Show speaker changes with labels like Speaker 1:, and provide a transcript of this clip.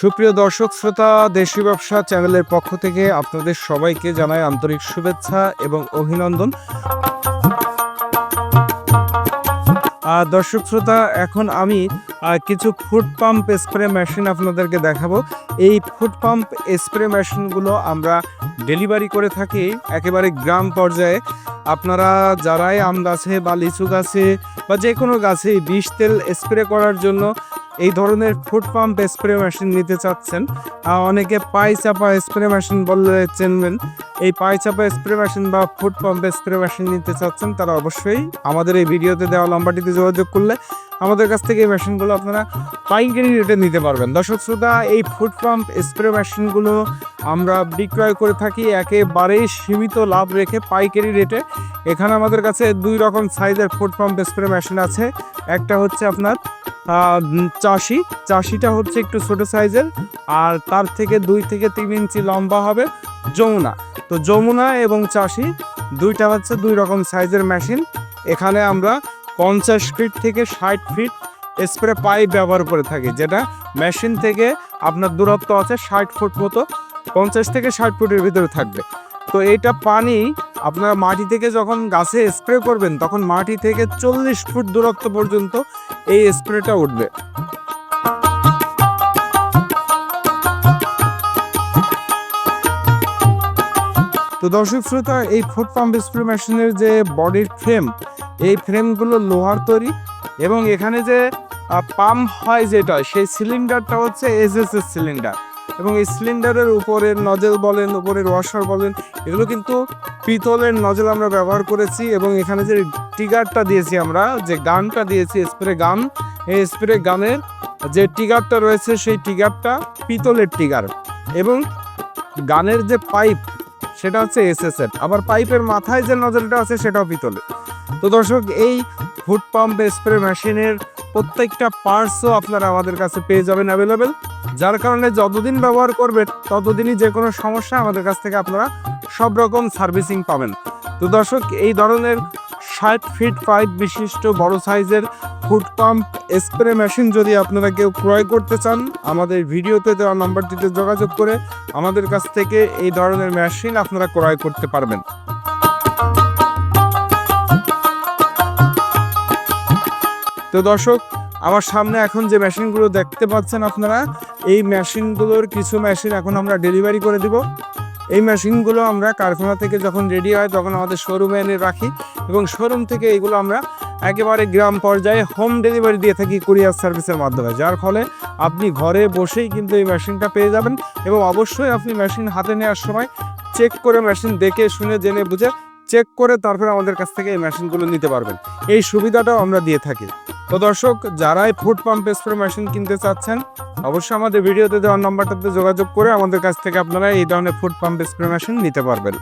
Speaker 1: সুপ্রিয় দর্শক, শ্রোতা, দেশি ব্যবসা চ্যানেলের পক্ষ থেকে আপনাদের সবাইকে জানাই আন্তরিক শুভেচ্ছা এবং অভিনন্দন। আর দর্শক, শ্রোতা, এখন আমি কিছু ফুড পাম্প স্প্রে মেশিন আপনাদেরকে দেখাবো। এই ফুড পাম্প স্প্রে মেশিনগুলো আমরা ডেলিভারি করে থাকি একেবারে গ্রাম পর্যায়ে। আপনারা যারাই আম গাছে বা লিচু গাছে বা যে কোনো গাছে বিষ তেল স্প্রে করার জন্য এই ধরনের ফুড পাম্প স্প্রে মেশিন নিতে চাচ্ছেন। অনেকে পাই চাপা স্প্রে মেশিন বললে চেনবেন। এই পাই চাপা স্প্রে মেশিন বা ফুড পাম্প স্প্রে মেশিন নিতে চাচ্ছেন, তারা অবশ্যই আমাদের এই ভিডিওতে দেওয়া নাম্বারটিতে যোগাযোগ করলে আমাদের কাছ থেকে এই মেশিনগুলো আপনারা পাইকারি রেটে নিতে পারবেন। দর্শক শ্রোতা, এই ফুড পাম্প স্প্রে মেশিনগুলো আমরা বিক্রয় করে থাকি, একেবারেই সীমিত লাভ রেখে পাইকারি রেটে এখানে আমাদের কাছে দুই রকম সাইজের ফুড পাম্প স্প্রে মেশিন আছে। একটা হচ্ছে আপনার চাষি। চাষিটা হচ্ছে একটু ছোট সাইজের, আর তার থেকে দুই থেকে তিন ইঞ্চি লম্বা হবে যমুনা। তো যমুনা এবং চাষি দুইটা হচ্ছে দুই রকম সাইজের মেশিন। এখানে আমরা পঞ্চাশ ফিট থেকে ষাট ফিট স্প্রে পাইপ ব্যবহার করে থাকি, যেটা মেশিন থেকে আপনার দূরত্ব আছে ষাট ফুট মতো, পঞ্চাশ থেকে ষাট ফুটের ভিতরে থাকবে। তো এইটা পানি আপনার মাটি থেকে যখন গাছে স্প্রে করবেন, তখন মাটি থেকে চল্লিশ ফুট দূরত্ব পর্যন্ত এই স্প্রেটা উঠবে। তো দর্শক শ্রোতা, এই ফুড পাম্প স্প্রে মেশিনের যে বডির ফ্রেম, এই ফ্রেমগুলো লোহার তৈরি এবং এখানে যে পাম্প হয় যেটা, সেই সিলিন্ডারটা হচ্ছে এসএসএস সিলিন্ডার। এবং এই সিলিন্ডারের উপরের নজেল বলেন, উপরের ওয়াশার বলেন, এগুলো কিন্তু পিতলের নজেল আমরা ব্যবহার করেছি এবং এখানে যে টিগারটা দিয়েছি আমরা, যে গানটা দিয়েছি স্প্রে গান, এই স্প্রে গানের যে টিগারটা রয়েছে সেই টিগারটা পিতলের টিগার এবং গানের যে পাইপ সেটা হচ্ছে এসএসএর আবার পাইপের মাথায় যে নজলটা আছে সেটাও পিতলের। তো দর্শক, এই ফুড পাম্প স্প্রে মেশিনের প্রত্যেকটা পার্টসও আপনারা আমাদের কাছে পেয়ে যাবেন অ্যাভেলেবেল যার কারণে যতদিন ব্যবহার করবেন ততদিনই যে কোনো সমস্যা আমাদের কাছ থেকে আপনারা সব রকম সার্ভিসিং পাবেন। তো দর্শক, এই ধরনের ষাট ফিট পাইপ বিশিষ্ট বড় সাইজের ফুড পাম্প স্প্রে মেশিন যদি আপনারা কেউ ক্রয় করতে চান, আমাদের ভিডিওতে দেওয়া নাম্বারটিতে যোগাযোগ করে আমাদের কাছ থেকে এই ধরনের মেশিন আপনারা ক্রয় করতে পারবেন। তো দর্শক, আমার সামনে এখন যে মেশিনগুলো দেখতে পাচ্ছেন আপনারা এই মেশিনগুলোর কিছু মেশিন এখন আমরা ডেলিভারি করে দিব। এই মেশিনগুলো আমরা কারখানা থেকে যখন রেডি হয়, তখন আমাদের শোরুমে এনে রাখি এবং শোরুম থেকে এগুলো আমরা একেবারে গ্রাম পর্যায়ে হোম ডেলিভারি দিয়ে থাকি কুরিয়ার সার্ভিসের মাধ্যমে, যার ফলে আপনি ঘরে বসেই কিন্তু এই মেশিনটা পেয়ে যাবেন এবং অবশ্যই আপনি মেশিন হাতে নেওয়ার সময় চেক করে মেশিন দেখে, শুনে, জেনে, বুঝে চেক করে তারপরে আমাদের কাছ থেকে এই মেশিনগুলো নিতে পারবেন। এই সুবিধাটাও আমরা দিয়ে থাকি। তো দর্শক, যারাই ফুড পাম্প স্প্রে মেশিন কিনতে চাচ্ছেন, অবশ্যই আমাদের ভিডিওতে দেওয়ার নাম্বারটাতে যোগাযোগ করে আমাদের কাছ থেকে আপনারা এই ধরনের ফুড পাম্প স্প্রে মেশিন নিতে পারবেন।